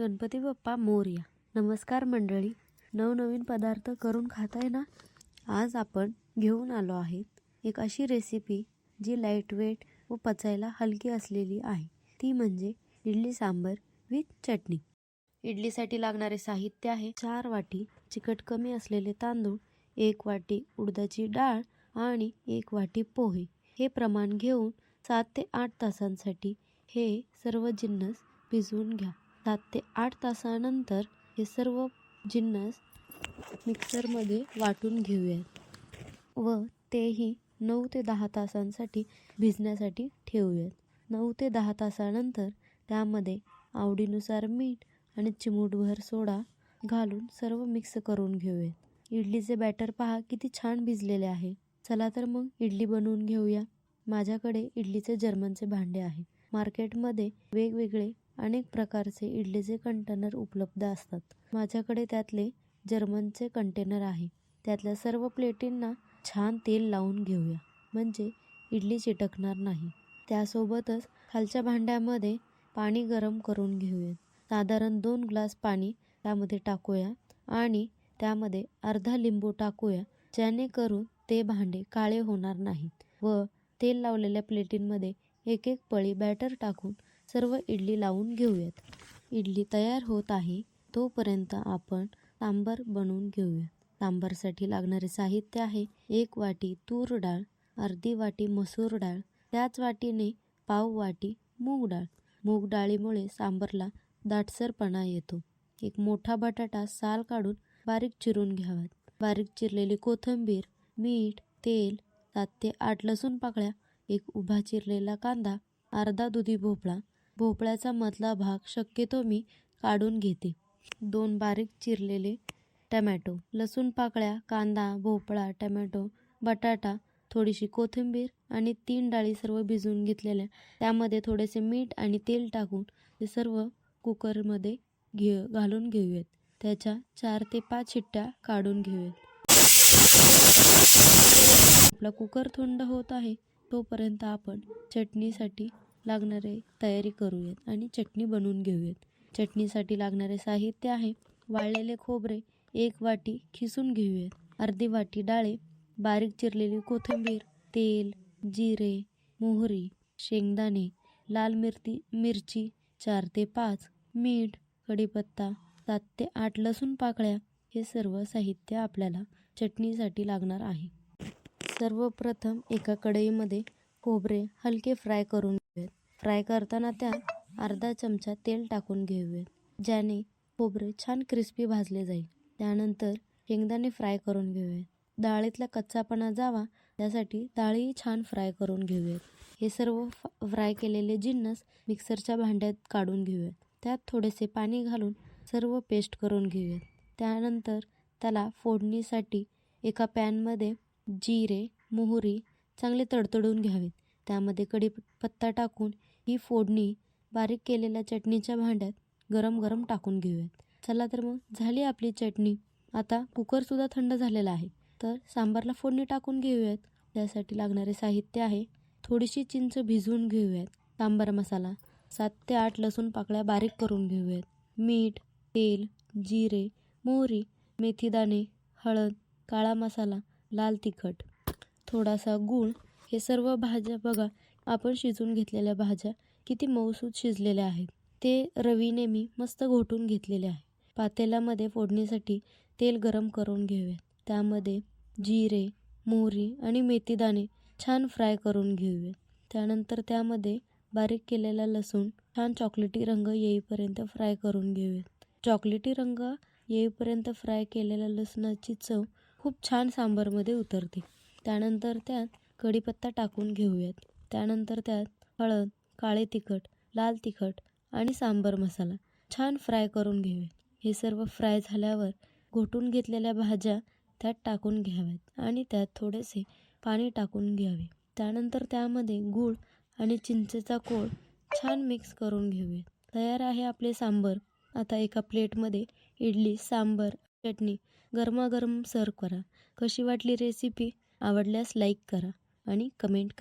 गणपती बाप्पा मोरया. नमस्कार मंडळी. नवनवीन पदार्थ करून खाताय ना? आज आपण घेऊन आलो आहेत एक अशी रेसिपी जी लाइट वेट व पचायला हलकी असलेली आहे. ती म्हणजे इडली सांबर विथ चटणी. इडलीसाठी लागणारे साहित्य आहे चार वाटी चिकट कमी असलेले तांदूळ एक वाटी उडदाची डाळ आणि एक वाटी पोहे. हे प्रमाण घेऊन सात ते आठ तासांसाठी हे सर्व जिन्नस भिजवून घ्या. सात ते आठ तासानंतर हे सर्व जिन्नस मिक्सरमध्ये वाटून घेऊयात व तेही नऊ ते दहा तासांसाठी भिजण्यासाठी ठेवूयात. नऊ ते दहा तासानंतर त्यामध्ये आवडीनुसार मीठ आणि चिमूटभर सोडा घालून सर्व मिक्स करून घेऊयात. इडलीचे बॅटर पहा किती छान भिजलेले आहे. चला तर मग इडली बनवून घेऊया. माझ्याकडे इडलीचे जर्मनचे भांडे आहे. मार्केटमध्ये वेगवेगळे अनेक प्रकारचे इडलीचे कंटेनर उपलब्ध असतात. माझ्याकडे त्यातले जर्मनचे कंटेनर आहे. त्यातल्या सर्व प्लेटींना छान तेल लावून घेऊया. म्हणजे इडली चिटकणार नाही. त्यासोबतच खालच्या भांड्यामध्ये पाणी गरम करून घेऊया. साधारण दोन ग्लास पाणी त्यामध्ये टाकूया आणि त्यामध्ये अर्धा लिंबू टाकूया जेणेकरून ते भांडे काळे होणार नाहीत व तेल लावलेल्या प्लेटींमध्ये एक एक पळी बॅटर टाकून सर्व इडली लावून घेऊयात. इडली तयार होत आहे तोपर्यंत आपण सांबार बनवून घेऊया सांबारसाठी लागणारे साहित्य आहे एक वाटी तूर डाळ अर्धी वाटी मसूर डाळ त्याच वाटीने पाव वाटी मूग डाळ. मूग डाळीमुळे सांबारला दाटसरपणा येतो. एक मोठा बटाटा साल काढून बारीक चिरून घ्यावात. बारीक चिरलेली कोथिंबीर मीठ तेल सात ते आठ लसूण पाकळ्या एक उभा चिरलेला कांदा अर्धा दुधी भोपळा भोपळ्याचा मधला भाग शक्यतो मी काढून घेते. दोन बारीक चिरलेले टमॅटो लसूण पाकळ्या कांदा भोपळा टमॅटो बटाटा थोडीशी कोथिंबीर आणि तीन डाळी सर्व भिजवून घेतलेल्या. त्यामध्ये थोडेसे मीठ आणि तेल टाकून ते सर्व कुकरमध्ये घे घालून घेऊयात. त्याच्या चार ते पाच शिट्ट्या काढून घेऊयात. आपला कुकर थंड होत आहे तोपर्यंत आपण चटणीसाठी लागणारे तयारी करूयात आणि चटणी बनवून घेऊयात. चटणीसाठी लागणारे साहित्य आहे वाळलेले खोबरे एक वाटी खिसून घेऊयात. अर्धी वाटी डाळे बारीक चिरलेली कोथिंबीर तेल जिरे मोहरी शेंगदाणे लाल मिरची मिरची चार ते पाच मीठ कढीपत्ता सात ते आठ लसूण पाकळ्या हे सर्व साहित्य आपल्याला चटणीसाठी लागणार आहे. सर्वप्रथम एका कढईमध्ये खोबरे हलके फ्राय करून फ्राय करताना त्यात अर्धा चमचा तेल टाकून घेऊयात ज्याने खोबरे छान क्रिस्पी भाजले जाईल. त्यानंतर शेंगदाणे फ्राय करून घेऊयात. डाळीतला कच्चापणा जावा त्यासाठी डाळी छान फ्राय करून घेऊयात. हे सर्व फ्राय केलेले जिन्नस मिक्सरच्या भांड्यात काढून घेऊयात. त्यात थोडेसे पाणी घालून सर्व पेस्ट करून घेऊयात. त्यानंतर त्याला फोडणीसाठी एका पॅनमध्ये जिरे मोहरी चांगले तडतडून घ्यावेत. त्यामध्ये कढीपत्ता टाकून ही फोडणी बारीक केलेल्या चटणीच्या भांड्यात गरम गरम टाकून घेऊयात. चला तर मग झाली आपली चटणी. आता कुकरसुद्धा थंड झालेला आहे. तर सांबारला फोडणी टाकून घेऊयात. त्यासाठी लागणारे साहित्य आहे. थोडीशी चिंच भिजवून घेऊयात. सांबार मसाला सात ते आठ लसूण पाकळ्या बारीक करून घेऊयात. मीठ तेल जिरे मोहरी मेथीदाणे हळद काळा मसाला लाल तिखट. थोडासा गूळ. हे सर्व भाज्या बघा. आपण शिजवून घेतलेल्या भाज्या किती मऊसूत शिजलेल्या आहेत. ते रवीने मी मस्त घोटून घेतलेले आहे. पातेल्यामध्ये फोडणीसाठी तेल गरम करून घेऊयात त्यामध्ये जिरे मोहरी आणि मेथीदाणे छान फ्राय करून घेऊयात त्यानंतर त्यामध्ये बारीक केलेला लसूण छान चॉकलेटी रंग येईपर्यंत फ्राय करून घेऊयात चॉकलेटी रंग येईपर्यंत फ्राय केलेल्या लसणाची चव खूप छान सांबारमध्ये उतरते. त्यानंतर त्यात कढीपत्ता टाकून घेऊयात. त्यानंतर त्यात हळद काळे तिखट लाल तिखट आणि सांबर मसाला छान फ्राय करून घेऊयात हे सर्व फ्राय झाल्यावर घोटून घेतलेल्या भाज्या त्यात टाकून घ्याव्यात आणि त्यात थोडेसे पाणी टाकून घ्यावे. त्यानंतर त्यामध्ये गूळ आणि चिंचेचा कोळ छान मिक्स करून घेऊयात. तयार आहे आपले सांबर. आता एका प्लेटमध्ये इडली सांबर चटणी गरमागरम सर्व करा. कशी वाटली रेसिपी आवडल्यास लाईक करा आणि कमेंट